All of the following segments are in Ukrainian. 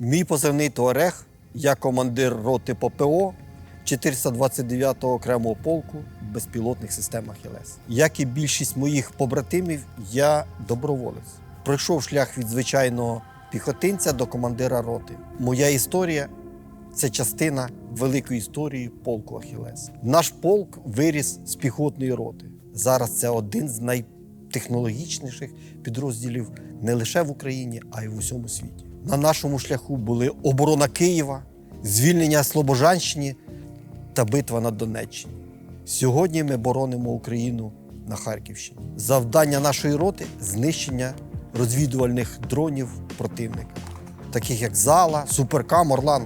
Мій позивний Туарег, я командир роти ППО 429-го окремого полку в безпілотних системах ЄЛЕС. Як і більшість моїх побратимів, я доброволець. Пройшов шлях від звичайного піхотинця до командира роти. Моя історія це частина великої історії полку Ахілес. Наш полк виріс з піхотної роти. Зараз це один з найтехнологічніших підрозділів не лише в Україні, а й в усьому світі. На нашому шляху були оборона Києва, звільнення Слобожанщини та битва на Донеччині. Сьогодні ми боронимо Україну на Харківщині. Завдання нашої роти знищення розвідувальних дронів противника, таких як Зала, Суперкам, Орлан.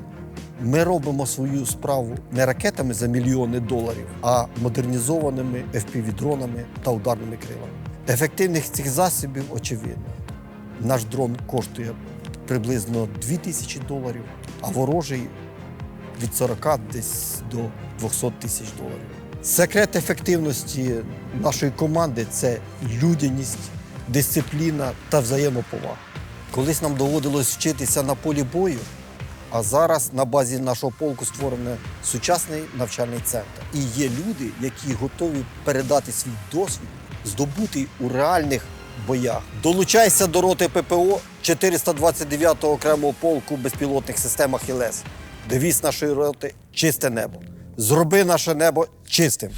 Ми робимо свою справу не ракетами за мільйони доларів, а модернізованими FPV-дронами та ударними крилами. Ефективність цих засобів очевидна. Наш дрон коштує приблизно 2000 доларів, а ворожий від 40 десь до 200 тисяч доларів. Секрет ефективності нашої команди це людяність, дисципліна та взаємоповага. Колись нам доводилось вчитися на полі бою, а зараз на базі нашого полку створений сучасний навчальний центр. І є люди, які готові передати свій досвід, здобутий у реальних боях. Долучайся до роти ППО 429-го окремого полку в безпілотних системах ІЛЕС. Девіз нашої роти чисте небо. Зроби наше небо чистим.